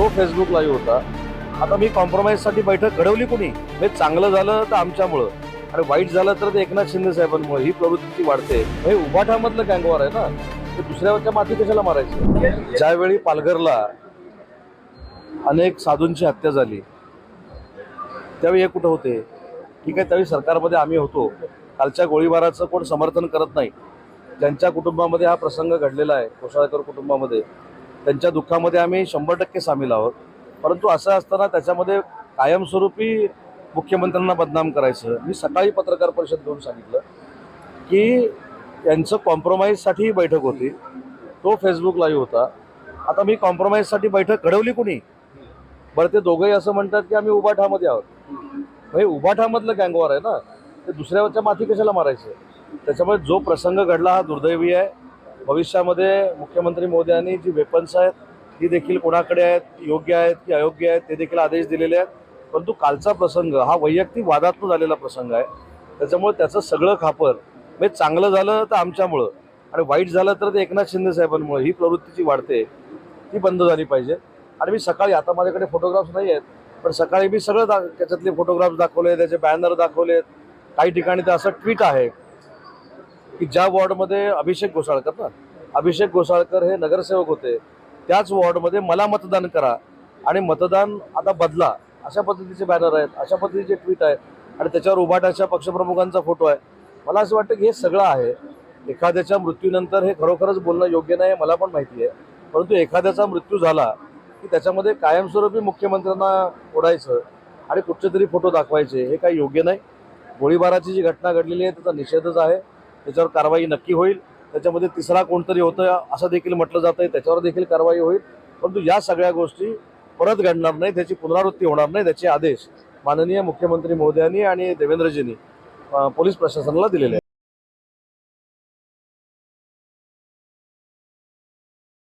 तो Facebook live होता. आता मी कॉम्प्रोमाइजसाठी बैठक घडवली कोणी? म्हणजे चांगलं झालं तर आमच्यामुळं. आणि वाईट झालं तर ते एकनाथ शिंदे साहेबांमुळे. ही प्रवृत्ती वाढते. हे उभाठामधलं गँगवार आहे ना? ते दुसऱ्यावरच्या माती कशाला मारायची? ज्यावेळी पालघरला अनेक साधूंची हत्या झाली त्यावेळी हे कुठं होते? ठीक आहे त्यावेळी सरकारमध्ये आम्ही होतो. कालच्या गोळीबाराचं कोण समर्थन करत नाही. ज्यांच्या कुटुंबामध्ये हा प्रसंग घडलेला आहे कोसाळकर कुटुंबामध्ये त्यांच्या दुःखामध्ये आम्ही शंभर टक्के सामील आहोत. परंतु असं असताना त्याच्यामध्ये कायमस्वरूपी मुख्यमंत्र्यांना बदनाम करायचं. मी सकाळी पत्रकार परिषद घेऊन सांगितलं की यांचं कॉम्प्रोमाइजसाठी बैठक होती. तो फेसबुक लाईव्ह होता. आता मी कॉम्प्रोमाइजसाठी बैठक घडवली कुणी? बरं ते दोघंही असं म्हणतात की आम्ही उबाठामध्ये आहोत. म्हणजे उभाठामधलं गँगवार आहे ना? ते दुसऱ्यावरच्या माथी कशाला मारायचं? त्याच्यामुळे जो प्रसंग घडला हा दुर्दैवी आहे. भविष्यामध्ये मुख्यमंत्री मोदयांनी जी वेपन्स आहेत ती देखील कोणाकडे आहेत योग्य आहेत की अयोग्य आहेत ते देखील आदेश दिलेले आहेत. परंतु कालचा प्रसंग हा वैयक्तिक वादातून झालेला प्रसंग आहे. त्याच्यामुळे त्याचं सगळं खापर म्हणजे चांगलं झालं तर आमच्यामुळं आणि वाईट झालं तर ते एकनाथ शिंदे साहेबांमुळे ही प्रवृत्ती जी वाढते ती बंद झाली पाहिजे. आणि मी सकाळी आता माझ्याकडे फोटोग्राफ्स नाही आहेत पण सकाळी मी सगळं दा त्याच्यातले फोटोग्राफ्स दाखवले त्याचे बॅनर दाखवलेत. काही ठिकाणी तर असं ट्विट आहे की ज्या वॉर्डमध्ये अभिषेक घोसाळकर ना अभिषेक घोसाळकर हे नगरसेवक होते. त्याच वॉर्डमध्ये मला मतदान करा आणि मतदान आता बदला. अशा पद्धतीचे बॅनर आहेत अशा पद्धतीचे ट्विट आहेत आणि त्याच्यावर उभाटाच्या पक्षप्रमुखांचा फोटो आहे. मला असं वाटतं की हे सगळं आहे. एखाद्याच्या मृत्यूनंतर हे खरोखरच बोलणं योग्य नाही मला पण माहिती आहे. परंतु एखाद्याचा मृत्यू झाला की त्याच्यामध्ये कायमस्वरूपी मुख्यमंत्र्यांना ओढायचं आणि कुठचे तरी फोटो दाखवायचे हे काही योग्य नाही. गोळीबाराची जी घटना घडलेली आहे त्याचा निषेधच आहे. त्याच्यावर कारवाई नक्की होईल. त्याच्यामध्ये तिसरा कोणतरी होतं असं देखील म्हटलं जातं त्याच्यावर देखील कारवाई होईल. परंतु या सगळ्या गोष्टी परत घडणार नाही त्याची पुनरावृत्ती होणार नाही त्याचे आदेश माननीय मुख्यमंत्री महोदयांनी आणि देवेंद्रजींनी पोलीस प्रशासनाला दिलेले आहेत.